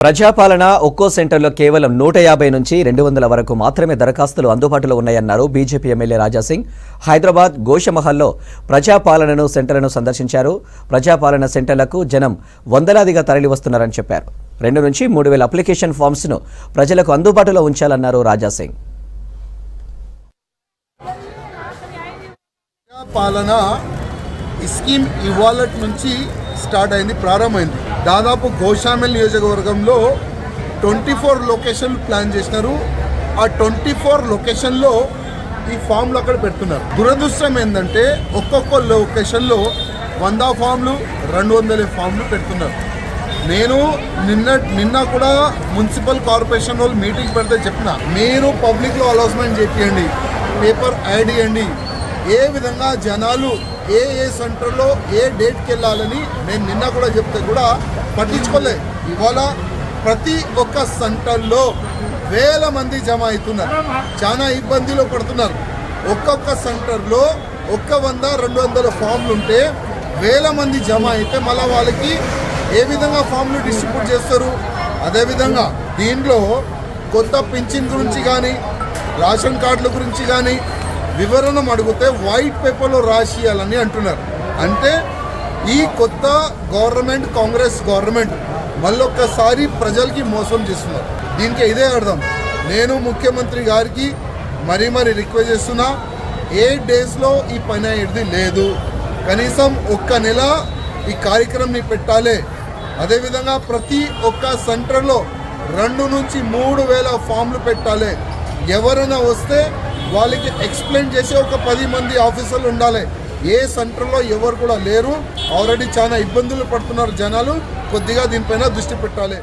ప్రజాపాలన ఒక్కో సెంటర్లో కేవలం నూట యాభై నుంచి రెండు వందల వరకు మాత్రమే దరఖాస్తులు అందుబాటులో ఉన్నాయన్నారు బీజేపీ ఎమ్మెల్యే రాజాసింగ్ హైదరాబాద్ గోషమహల్లో ప్రజాపాలనను సెంటర్లను సందర్శించారు. ప్రజాపాలన సెంటర్లకు జనం వందలాదిగా తరలివస్తున్నారని చెప్పారు. రెండు నుంచి మూడు వేల అప్లికేషన్ ఫామ్స్ను ప్రజలకు అందుబాటులో ఉంచాలన్నారు రాజాసింగ్ పాలన స్కీమ్ ఇవాళ నుంచి స్టార్ట్ అయింది ప్రారంభమైంది. దాదాపు గోషామెల్ నియోజకవర్గంలో ట్వంటీ ఫోర్ లొకేషన్ ప్లాన్ చేసినారు. ఆ ట్వంటీ ఫోర్ లొకేషన్లో ఈ ఫామ్లు అక్కడ పెడుతున్నారు. దురదృష్టం ఏంటంటే ఒక్కొక్క లొకేషన్లో వంద ఫామ్లు రెండు వందల ఫామ్లు పెడుతున్నారు. నేను నిన్న నిన్న కూడా మున్సిపల్ కార్పొరేషన్ వాళ్ళు మీటింగ్ పెడితే చెప్పిన మీరు పబ్లిక్లో అనౌన్స్మెంట్ చేయండి పేపర్ యాడ్ చేయండి. ఏ విధంగా జనాలు ఏ ఏ సెంటర్లో ఏ డేట్కి వెళ్ళాలని నేను నిన్న కూడా చెప్తే కూడా పట్టించుకోలే. ఇవాళ ప్రతి ఒక్క సెంటర్లో వేల మంది జమ అవుతున్నారు. చాలా ఇబ్బందిలో పడుతున్నారు. ఒక్కొక్క సెంటర్లో ఒక్క వంద రెండు వందల ఫామ్లు ఉంటే వేల మంది జమ అయితే మళ్ళీ వాళ్ళకి ఏ విధంగా ఫామ్లు డిస్ట్రిబ్యూట్ చేస్తారు? అదేవిధంగా దీంట్లో కొత్త పింఛన్ గురించి కానీ రేషన్ కార్డుల గురించి కానీ వివరణ అడిగితే వైట్ పేపర్లో రాసియాలని అంటున్నారు. అంటే ఈ కొత్త గవర్నమెంట్ కాంగ్రెస్ గవర్నమెంట్ మళ్ళొక్కసారి ప్రజలకి మోసం చేస్తున్నారు. దీనికి ఇదే అర్థం. నేను ముఖ్యమంత్రి గారికి మరీ మరీ రిక్వెస్ట్ చేస్తున్నా ఏ డేస్లో ఈ పని అయ్యేది లేదు. కనీసం ఒక్క నెల ఈ కార్యక్రమం పెట్టాలి. అదేవిధంగా ప్రతి ఒక్క సెంటర్లో రెండు నుంచి మూడు వేల ఫామ్లు పెట్టాలి. ఎవరైనా వస్తే వాళ్ళకి ఎక్స్ప్లెయిన్ చేసి ఒక పది మంది ఆఫీసర్లు ఉండాలి. ఏ సెంటర్లో ఎవరు కూడా లేరు. ఆల్రెడీ చాలా ఇబ్బందులు పడుతున్నారు జనాలు. కొద్దిగా దీనిపైన దృష్టి పెట్టాలి.